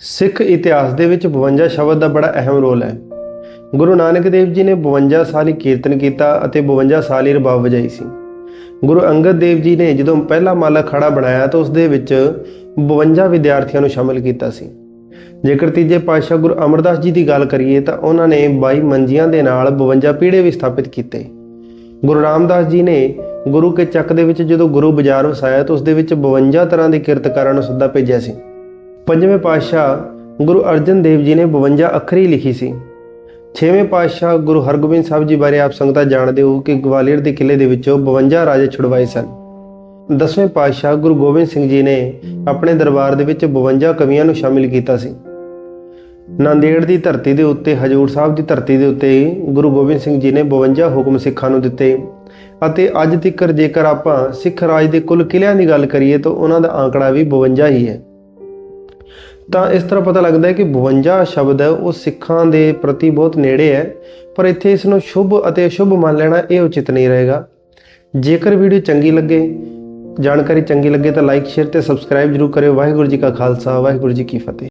ਸਿੱਖ ਇਤਿਹਾਸ ਦੇ ਵਿੱਚ 52 ਸ਼ਬਦ ਦਾ ਬੜਾ ਅਹਿਮ ਰੋਲ ਹੈ। ਗੁਰੂ ਨਾਨਕ ਦੇਵ ਜੀ ਨੇ 52 ਸਾਲ ਹੀ ਕੀਰਤਨ ਕੀਤਾ ਅਤੇ 52 ਸਾਲ ਹੀ ਰਬਾਬ ਵਜਾਈ ਸੀ। ਗੁਰੂ ਅੰਗਦ ਦੇਵ ਜੀ ਨੇ ਜਦੋਂ ਪਹਿਲਾ ਮਾਲਾ ਖੜਾ ਬਣਾਇਆ ਤਾਂ ਉਸ ਦੇ ਵਿੱਚ 52 ਵਿਦਿਆਰਥੀਆਂ ਨੂੰ ਸ਼ਾਮਿਲ ਕੀਤਾ ਸੀ। ਜੇਕਰ ਤੀਜੇ ਪਾਤਸ਼ਾਹ ਗੁਰੂ ਅਮਰਦਾਸ ਜੀ ਦੀ ਗੱਲ ਕਰੀਏ ਤਾਂ ਉਹਨਾਂ ਨੇ 22 ਮੰਜੀਆਂ ਦੇ ਨਾਲ 52 ਪੀੜੇ ਵੀ ਸਥਾਪਿਤ ਕੀਤੇ। ਗੁਰੂ ਰਾਮਦਾਸ ਜੀ ਨੇ ਗੁਰੂ ਕੇ ਚੱਕ ਦੇ ਵਿੱਚ ਜਦੋਂ ਗੁਰੂ ਬਾਜ਼ਾਰ ਵਸਾਇਆ ਤਾਂ ਉਸ ਦੇ ਵਿੱਚ 52 ਤਰ੍ਹਾਂ ਦੇ ਕਿਰਤਕਾਰਾਂ ਨੂੰ ਸੱਦਾ ਭੇਜਿਆ ਸੀ। ਪੰਜਵੇਂ ਪਾਤਸ਼ਾਹ ਗੁਰੂ ਅਰਜਨ ਦੇਵ ਜੀ ਨੇ 52 ਅੱਖਰੀ ਲਿਖੀ ਸੀ। ਛੇਵੇਂ ਪਾਤਸ਼ਾਹ ਗੁਰੂ ਹਰਗੋਬਿੰਦ ਸਾਹਿਬ ਜੀ ਬਾਰੇ ਆਪ ਸੰਗਤਾਂ ਜਾਣਦੇ ਹੋ ਕਿ ਗਵਾਲੀਅਰ ਦੇ ਕਿਲੇ ਦੇ ਵਿੱਚੋਂ 52 ਰਾਜੇ ਛੁਡਵਾਏ ਸਨ। ਦਸਵੇਂ ਪਾਤਸ਼ਾਹ ਗੁਰੂ ਗੋਬਿੰਦ ਸਿੰਘ ਜੀ ਨੇ ਆਪਣੇ ਦਰਬਾਰ ਦੇ ਵਿੱਚ 52 ਕਵੀਆਂ ਨੂੰ ਸ਼ਾਮਿਲ ਕੀਤਾ ਸੀ। ਨਾਂਦੇੜ ਦੀ ਧਰਤੀ ਦੇ ਉੱਤੇ, ਹਜੂਰ ਸਾਹਿਬ ਦੀ ਧਰਤੀ ਦੇ ਉੱਤੇ ਗੁਰੂ ਗੋਬਿੰਦ ਸਿੰਘ ਜੀ ਨੇ 52 ਹੁਕਮ ਸਿੱਖਾਂ ਨੂੰ ਦਿੱਤੇ ਅਤੇ ਅੱਜ ਤੱਕ ਜੇਕਰ ਆਪਾਂ ਸਿੱਖ ਰਾਜ ਦੇ ਕੁੱਲ ਕਿਲਿਆਂ ਦੀ ਗੱਲ ਕਰੀਏ ਤਾਂ ਉਹਨਾਂ ਦਾ ਆંકੜਾ ਵੀ 52 ਹੀ ਹੈ। ਤਾਂ ਇਸ ਤਰ੍ਹਾਂ ਪਤਾ ਲੱਗਦਾ ਹੈ ਕਿ 52 ਸ਼ਬਦ ਹੈ, ਉਹ ਸਿੱਖਾਂ ਦੇ ਪ੍ਰਤੀ ਬਹੁਤ ਨੇੜੇ ਹੈ, ਪਰ ਇੱਥੇ ਇਸ ਨੂੰ ਸ਼ੁਭ ਅਤੇ ਅਸ਼ੁਭ ਮੰਨ ਲੈਣਾ ਇਹ ਉਚਿਤ ਨਹੀਂ ਰਹੇਗਾ। ਜੇਕਰ ਵੀਡੀਓ ਚੰਗੀ ਲੱਗੇ, ਜਾਣਕਾਰੀ ਚੰਗੀ ਲੱਗੇ ਤਾਂ ਲਾਈਕ ਸ਼ੇਅਰ ਤੇ ਸਬਸਕ੍ਰਾਈਬ ਜਰੂਰ ਕਰਿਓ। ਵਾਹਿਗੁਰੂ ਜੀ ਕਾ ਖਾਲਸਾ, ਵਾਹਿਗੁਰੂ ਜੀ ਕੀ ਫਤਿਹ।